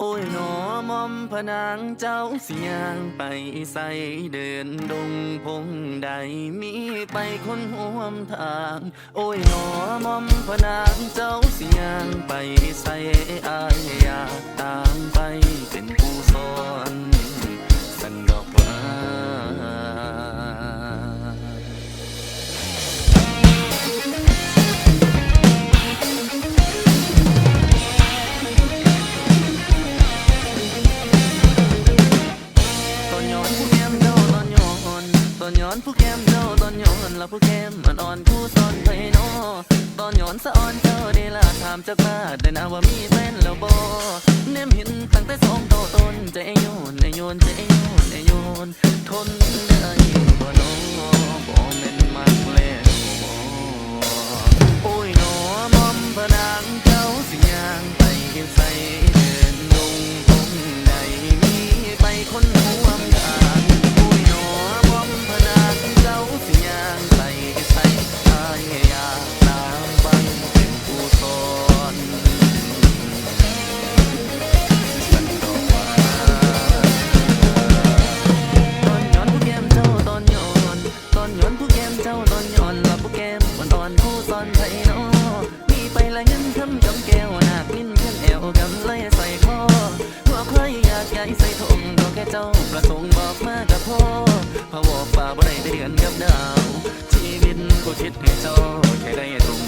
โอ้ยหนอมอมพนางเจ้าสิยางไปใส่เดินดงพงใดมีไปคนห่วมทาง โอ้ยหนอมอมพนางเจ้าสิยางไปใส่อายอยากตามไป ย้อนผู้แก้มเจ้าตอนย้อนตอนย้อนผู้แก้มเจ้าตอนย้อนแล้วผู้แก้มมันอ่อนผู้ซ่อนไปนอตอนย้อนสะอ่อนเจ้าได้ละถามจากบ้านแต่นาว่ามีแฟนแล้วบ่เนมเห็นตั้งแต่สองโตต้นใจโยนใจโยนใจโยนใจโยนทนได้บ่นอบ่แม่นมักแล้วบ่โอ้ยหนอมอมพนางเจ้าสิย่างไปใส่เดินลงตรงใดมีไปคนห่ว ใหญ่ใส่ทงก็แค่เจ้าประสงค์บอกมากับพ่อพะวอกป่าบ่ได้ไปเดือนกับดาว ชีวิตกูคิดให้เจ้าแค่ได้ตรง